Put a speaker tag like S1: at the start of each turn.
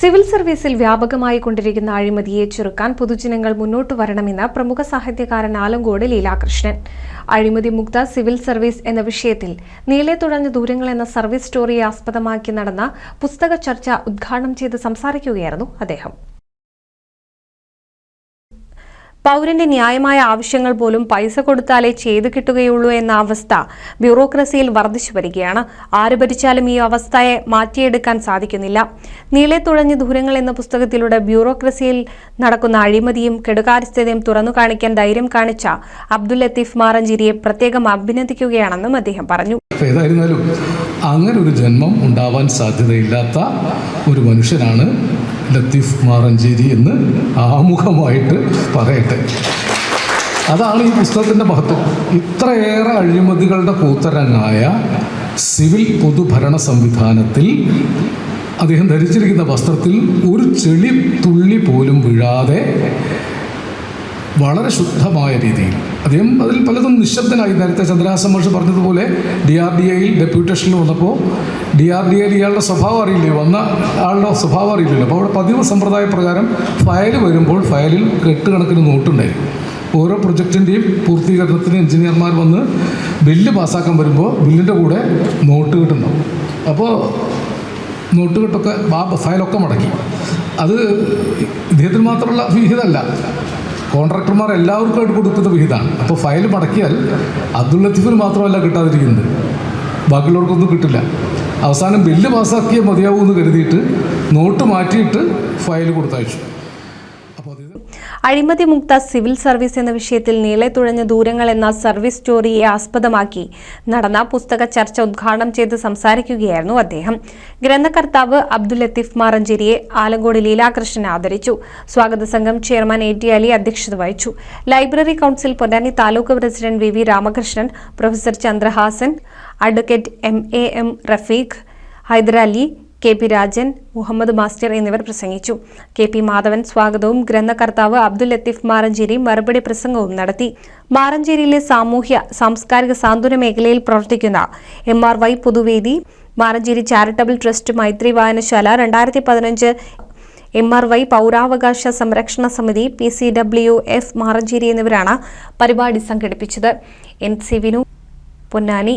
S1: Civil സർവീസിൽ വ്യാപകമായി കൊണ്ടിരിക്കുന്ന അഴിമതിയെ ചെറുക്കാൻ പൊതുജനങ്ങൾ മുന്നോട്ട് വരണമെന്ന് പ്രമുഖ സാഹിത്യകാരൻ ആലങ്കോട് ലീലാകൃഷ്ണൻ. അഴിമതി മുക്ത സിവിൽ സർവീസ് എന്ന വിഷയത്തിൽ നീളെ തുഴഞ്ഞ ദൂരങ്ങൾ എന്ന സർവീസ് സ്റ്റോറിയെ ആസ്പദമാക്കി നടന്ന പുസ്തക ചർച്ച ഉദ്ഘാടനം ചെയ്ത് സംസാരിക്കുകയായിരുന്നു അദ്ദേഹം. പൗരന്റെ ന്യായമായ ആവശ്യങ്ങൾ പോലും പൈസ കൊടുത്താലേ ചെയ്തു കിട്ടുകയുള്ളൂ എന്ന അവസ്ഥ ബ്യൂറോക്രസിയിൽ വർദ്ധിച്ചു വരികയാണ്. ആര് ഭരിച്ചാലും ഈ അവസ്ഥയെ മാറ്റിയെടുക്കാൻ സാധിക്കുന്നില്ല. നീളെ തുഴഞ്ഞ ദൂരങ്ങൾ എന്ന പുസ്തകത്തിലൂടെ ബ്യൂറോക്രസിയിൽ നടക്കുന്ന അഴിമതിയും കെടുകാര്യസ്ഥതയും തുറന്നു കാണിക്കാൻ ധൈര്യം കാണിച്ച അബ്ദുൽ ലത്തീഫ് മാറഞ്ചേരിയെ പ്രത്യേകം അഭിനന്ദിക്കുകയാണെന്നും അദ്ദേഹം പറഞ്ഞു.
S2: അങ്ങനെ ഒരു ജന്മം ഉണ്ടാവാൻ സാധ്യതയില്ലാത്ത ഒരു മനുഷ്യനാണ് ലത്തീഫ് മാറഞ്ചേരി എന്ന് ആമുഖമായിട്ട് പറയട്ടെ. അതാണ് ഈ പുസ്തകത്തിന്റെ മഹത്വം. ഇത്രയേറെ അഴിമതികളുടെ കൂത്തരങ്ങായ സിവിൽ പൊതുഭരണ സംവിധാനത്തിൽ അദ്ദേഹം ധരിച്ചിരിക്കുന്ന വസ്ത്രത്തിൽ ഒരു ചെളി തുള്ളി പോലും വീഴാതെ വളരെ ശുദ്ധമായ രീതിയിൽ. അദ്ദേഹം അതിൽ പലതും നിശബ്ദനായി. നേരത്തെ ചന്ദ്രഹാസൻ മഹർഷി പറഞ്ഞതുപോലെ ഡി ആർ ഡി ഐയിൽ ഡെപ്യൂട്ടേഷനിൽ വന്നപ്പോൾ ഡി ആർ ഡി ഐയിൽ ഇയാളുടെ സ്വഭാവം അറിയില്ലേ? വന്ന ആളുടെ സ്വഭാവം അറിയില്ലല്ലോ. അപ്പോൾ അവിടെ പതിവ് സമ്പ്രദായ പ്രകാരം ഫയൽ വരുമ്പോൾ ഫയലിൽ കെട്ടുകണക്കിന് നോട്ടുണ്ടായിരുന്നു ഓരോ പ്രൊജക്റ്റിന്റെയും പൂർത്തീകരണത്തിന് എഞ്ചിനീയർമാർ വന്ന് ബില്ല് പാസ്സാക്കാൻ വരുമ്പോൾ ബില്ലിന്റെ കൂടെ നോട്ട് കിട്ടുന്നുണ്ടാവും. അപ്പോൾ നോട്ട് കെട്ടൊക്കെ ആ ഫയലൊക്കെ മടക്കി. അത് ഇദ്ദേഹത്തിന് മാത്രമുള്ള വിഹിതമല്ല. കോൺട്രാക്ടർമാർ എല്ലാവർക്കും ആയിട്ട് കൊടുക്കുന്ന വിഹിതമാണ്. അപ്പോൾ ഫയൽ മടക്കിയാൽ അബ്ദുൾ ലത്തീഫിന് മാത്രമല്ല കിട്ടാതിരിക്കുന്നത്. ബാക്കിയുള്ളവർക്കൊന്നും കിട്ടില്ല. അവസാനം ബില്ല് പാസ്സാക്കിയേ മതിയാവൂ എന്ന് കരുതിയിട്ട് നോട്ട് മാറ്റിയിട്ട് ഫയൽ കൊടുത്തയച്ചു.
S1: അഴിമതി മുക്ത സിവിൽ സർവീസ് എന്ന വിഷയത്തിൽ നീളെ തുഴഞ്ഞ ദൂരങ്ങൾ എന്ന സർവീസ് സ്റ്റോറിയെ ആസ്പദമാക്കി. നടന്ന പുസ്തക ചർച്ച ഉദ്ഘാടനം ചെയ്ത് സംസാരിക്കുകയായിരുന്നു അദ്ദേഹം. ഗ്രന്ഥകർത്താവ് അബ്ദുൽ ലത്തീഫ് മാറഞ്ചേരിയെ ആലങ്കോട് ലീലാകൃഷ്ണൻ ആദരിച്ചു. സ്വാഗത സംഘം ചെയർമാൻ എ ടി അലി അധ്യക്ഷത വഹിച്ചു. Library council Ponnani taluk president V V Ramakrishnan professor Chandrahasan advocate M A M Rafeeq Hyderali K P Rajan Muhammad master എന്നിവർ പ്രസംഗിച്ചു. കെ പി മാധവൻ സ്വാഗതവും ഗ്രന്ഥകർത്താവ് അബ്ദുൽ ലത്തീഫ് മാറഞ്ചേരി മറുപടി പ്രസംഗവും നടത്തി. മാറഞ്ചേരിയിലെ സാമൂഹ്യ സാംസ്കാരിക സാന്ത്വന മേഖലയിൽ പ്രവർത്തിക്കുന്ന എം ആർ വൈ പൊതുവേദി മാറഞ്ചേരി ചാരിറ്റബിൾ ട്രസ്റ്റ് മൈത്രി വായനശാല രണ്ടായിരത്തി പതിനഞ്ച് എം ആർ വൈ പൗരാവകാശ സംരക്ഷണ സമിതി P C W F Maranchery എന്നിവരാണ് പരിപാടി സംഘടിപ്പിച്ചത്. N C Vinu Ponnani.